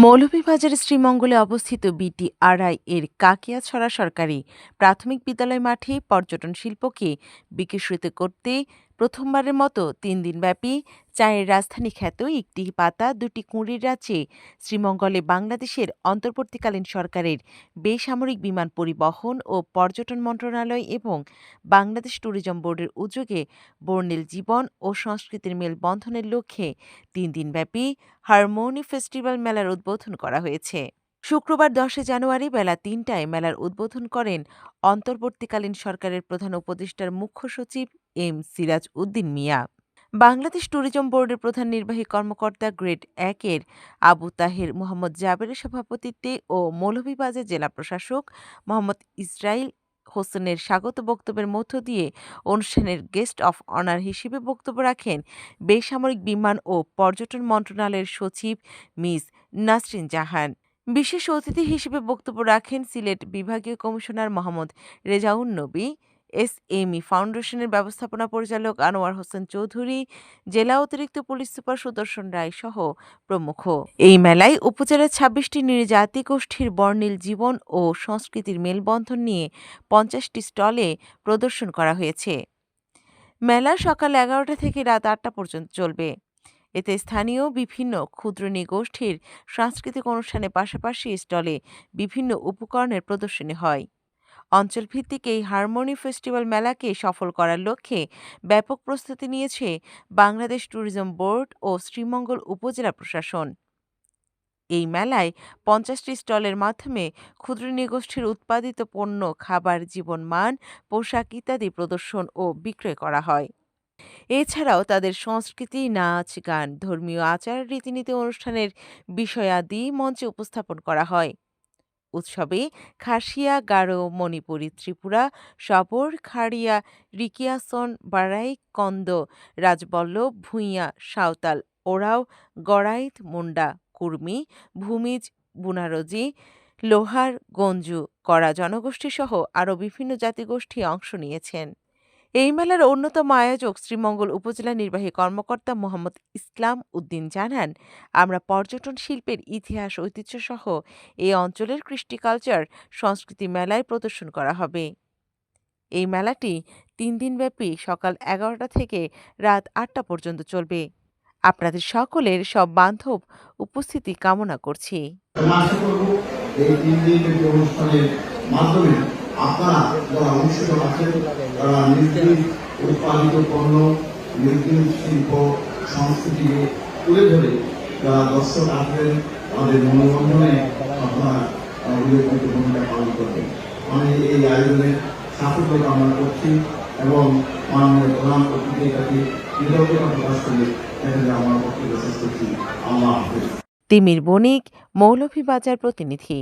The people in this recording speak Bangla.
মৌলভীবাজার শ্রীমঙ্গলে অবস্থিত বিটিআরআই এর কাকিয়াছড়া সরকারি প্রাথমিক বিদ্যালয় মাঠে পর্যটন শিল্পকে বিকশিত করতে প্রথমবারের মতো তিন দিনব্যাপী চায়ের রাজধানী খ্যাত একটি পাতা দুটি কুঁড়ির রাজ্যে শ্রীমঙ্গলে বাংলাদেশের অন্তর্বর্তীকালীন সরকারের বেসামরিক বিমান পরিবহন ও পর্যটন মন্ত্রণালয় এবং বাংলাদেশ ট্যুরিজম বোর্ডের উদ্যোগে বর্ণিল জীবন ও সংস্কৃতির মেলবন্ধনের লক্ষ্যে তিন দিনব্যাপী হারমোনি ফেস্টিভ্যাল মেলার উদ্বোধন করা হয়েছে। শুক্রবার দশে জানুয়ারি বেলা তিনটায় মেলার উদ্বোধন করেন অন্তর্বর্তীকালীন সরকারের প্রধান উপদেষ্টার মুখ্য সচিব এম সিরাজ উদ্দিন মিয়া। বাংলাদেশ ট্যুরিজম বোর্ডের প্রধান নির্বাহী কর্মকর্তা গ্রেড একের আবু তাহের মোহাম্মদ জাবেরের সভাপতিত্বে ও মৌলভীবাজার জেলা প্রশাসক মোহাম্মদ ইসরাইল হোসেনের স্বাগত বক্তব্যের মধ্য দিয়ে অনুষ্ঠানের গেস্ট অফ অনার হিসেবে বক্তব্য রাখেন বেসামরিক বিমান ও পর্যটন মন্ত্রণালয়ের সচিব মিস নাসরিন জাহান। বিশেষ অতিথি হিসেবে বক্তব্য রাখেন সিলেট বিভাগীয় কমিশনার মোহাম্মদ রেজাউন নবী। এস এমই ফাউন্ডেশনের ব্যবস্থাপনা পরিচালক আনোয়ার হোসেন চৌধুরী, জেলা অতিরিক্ত পুলিশ সুপার সুদর্শন রায় সহ প্রমুখ। এই মেলায় উপজেলার ছাব্বিশটি নৃজাতি গোষ্ঠীর বর্ণিল জীবন ও সংস্কৃতির মেলবন্ধন নিয়ে পঞ্চাশটি স্টলে প্রদর্শন করা হয়েছে। মেলা সকাল এগারোটা থেকে রাত আটটা পর্যন্ত চলবে। এতে স্থানীয় বিভিন্ন ক্ষুদ্র গোষ্ঠীর সাংস্কৃতিক অনুষ্ঠানের পাশাপাশি স্টলে বিভিন্ন উপকরণের প্রদর্শনী হয়। অঞ্চলভিত্তিক এই হারমোনি ফেস্টিভ্যাল মেলাকে সফল করার লক্ষ্যে ব্যাপক প্রস্তুতি নিয়েছে বাংলাদেশ ট্যুরিজম বোর্ড ও শ্রীমঙ্গল উপজেলা প্রশাসন। এই মেলায় পঞ্চাশটি স্টলের মাধ্যমে ক্ষুদ্র নৃগোষ্ঠীর উৎপাদিত পণ্য, খাবার জীবন মান পোশাক ইত্যাদি প্রদর্শন ও বিক্রয় করা হয়। এছাড়াও তাদের সংস্কৃতি, নাচ, গান, ধর্মীয় আচার, রীতিনীতি অনুষ্ঠানের বিষয়াদি মঞ্চে উপস্থাপন করা হয়। উৎসবে খাসিয়া, গারো, মণিপুরী, ত্রিপুরা, সবর, খাড়িয়া, রিকিয়াসন বারাই কন্দ, রাজবল্লভ, ভূঁইয়া, সাঁওতাল, ওরাও, গড়াইত, মুন্ডা, কুর্মি, ভূমিজ, বুনারজি, লোহার, গঞ্জু করা জনগোষ্ঠীসহ আরও বিভিন্ন জাতিগোষ্ঠী অংশ নিয়েছেন। এই মেলার অন্যতম আয়োজক শ্রীমঙ্গল উপজেলা নির্বাহী কর্মকর্তা মোহাম্মদ ইসলাম উদ্দিন জানান, আমরা পর্যটন শিল্পের ইতিহাস, ঐতিহ্য সহ এই অঞ্চলের কৃষ্টি কালচার, সংস্কৃতি মেলায় প্রদর্শন করা হবে। এই মেলাটি তিন দিনব্যাপী সকাল এগারোটা থেকে রাত আটটা পর্যন্ত চলবে। আপনাদের সকলের সব বান্ধব উপস্থিতি কামনা করছি। মাধ্যমে আপনারা যারা আছেন, তারা উৎপাদিত পণ্য শিল্প তুলে ধরে যারা দর্শক আসবেন তাদের আপনারা উল্লেখযোগ্য ভূমিকা পালন করবেন। আমি এই সাফল্য কামনা করছি এবং মাননীয় কাছে কৃতজ্ঞতা প্রকাশ করে এখানে আমার আল্লাহ হাফেজ। তিমির বণিক, মৌলভীবাজার প্রতিনিধি।